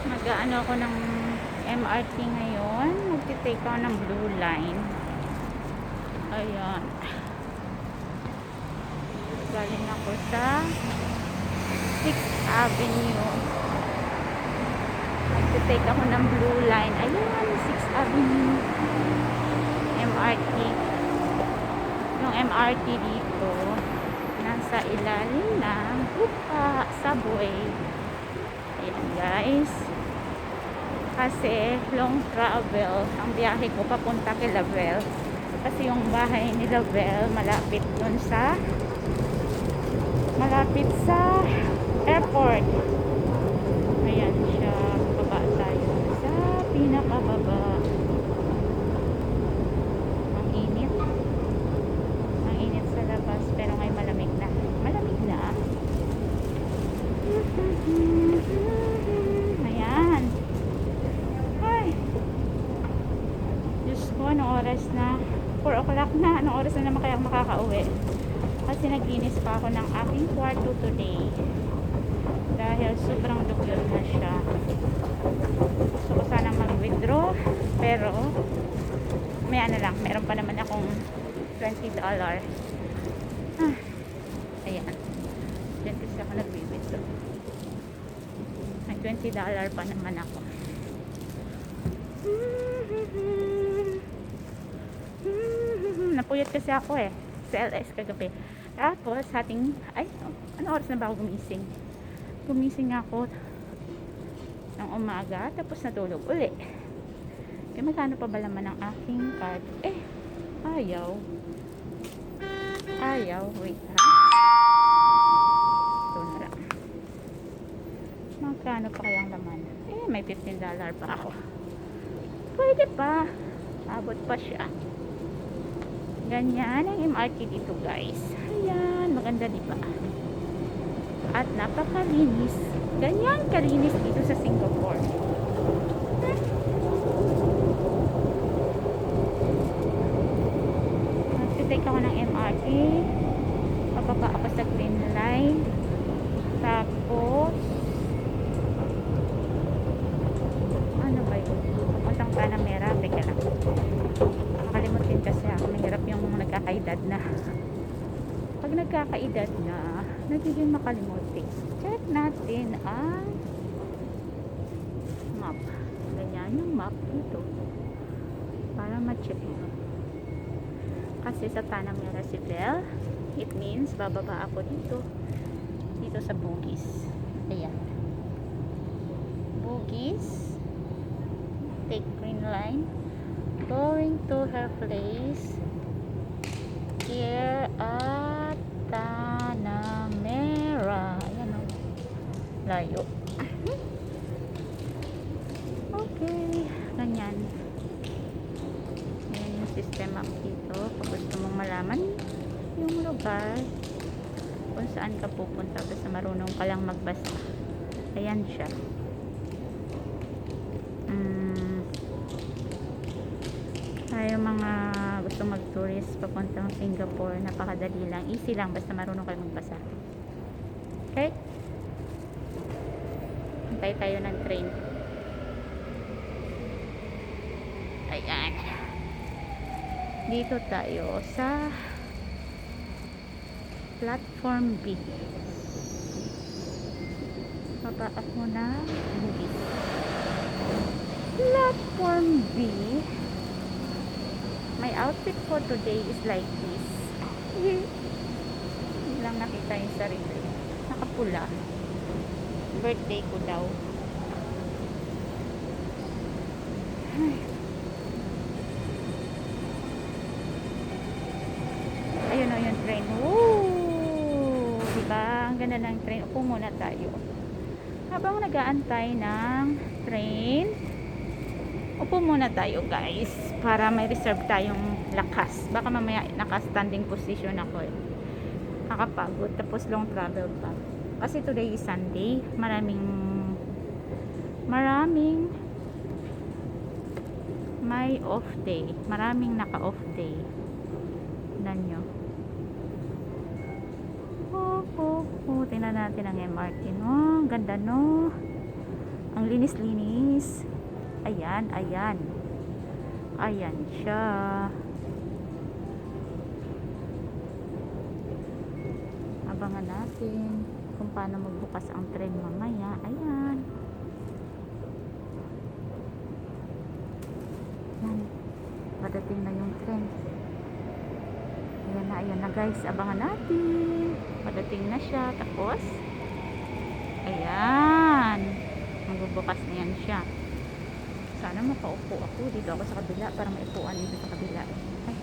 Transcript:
Mag-ano ako ng MRT ngayon. Magtitake ako ng blue line. Ayan. Galing ako sa 6th Avenue. Magtitake ako ng blue line. Ayan, 6th Avenue. MRT. Yung MRT dito, nasa ilalim ng lupa, subway. Ayan guys. Kasi long travel ang biyahe ko papunta kay Lavelle. Kasi yung bahay ni Lavelle malapit dun sa malapit sa airport. Ayan siya. Baba tayo sa pinakababa. Ang init. Ang init sa labas pero ngayon malamig na. Malamig na. Ayan. Ay. Diyos ko, anong oras na? 4 o'clock na. Anong oras na naman kaya makakauwi? Kasi naglinis pa ako ng aking kwarto today. Dahil sobrang dugyot na siya. Gusto ko sanang mag-withdraw. Pero, may ano lang. Meron pa naman akong $20. Ah, ayan. Diyan kasi ako nag-withdraw. May $20 pa naman ako. Napuyat kasi ako eh. Sa LS kagabi. Tapos, ating, ay, ano oras na ba ako gumising? Gumising ako ng umaga, tapos natulog uli. Eh, magkano pa ba laman ng aking card? Eh, ayaw. Ayaw, wait ha. Ito na lang. Magkano pa kayang laman? Eh, may $15 pa ako. Pwede pa. Abot pa siya. Ganyan ang MRT dito guys. Ayan, maganda di ba? At napakalinis. Ganyan kalinis dito sa Singapore. Magtitake ako ng MRT. Pababa ako sa green line. Tapos, ano ba yun? Papuntang Panamera. Teka lang. Nakalimutin kasi ako. Mahirap yung nagkakaedad na. Pag nagkakaedad na, nagiging makalimutin. Check natin ang map. Ganyan yung map dito. Para ma-check mo. Kasi sa Panamera si Bell, it means bababa ako dito. Dito sa Bugis. Ayan. Bugis. Take green line. Going to her place. Layo. Okay. Ganyan. Ayan yung system map dito. Kung gusto mong malaman yung lugar kung saan ka pupunta basta marunong ka lang magbasa. Ayan siya. Mm. Tayo mga gusto mag-tourist papuntang Singapore, napakadali lang. Easy lang, basta marunong kayo magbasa. Okay? Antay tayo ng train. Ayan. Dito tayo sa platform B. Baba ako na Bugis. Platform B. My outfit for today is like this. Hindi lang nakita yung sarili. Nakapula. Birthday ko daw. Ay. Ayun o yung train. Woo! Diba? Ang ganda ng train. Upo muna tayo. Habang nagaantay ng train, upo muna tayo guys. Para may reserve tayong lakas. Baka mamaya naka-standing position ako eh. Nakapagod. Tapos long travel pa. Kasi today is Sunday. Maraming maraming may off day. Maraming naka-off day. Tignan nyo. Oh, oh, oh. Tingnan natin ang MRT, no? Ang ganda, no? Ang linis-linis. Ayan, ayan. Ayan siya. Abangan natin kung paano magbukas ang tren mamaya. Ayan. Yan. Padating na yung tren. Ayan na, ayan na guys. Abangan natin. Padating na siya. Tapos, ayan. Magbubukas na yan siya. Sana makaupo ako. Dito ako sa kabila para maipuan dito sa kabila. Ay,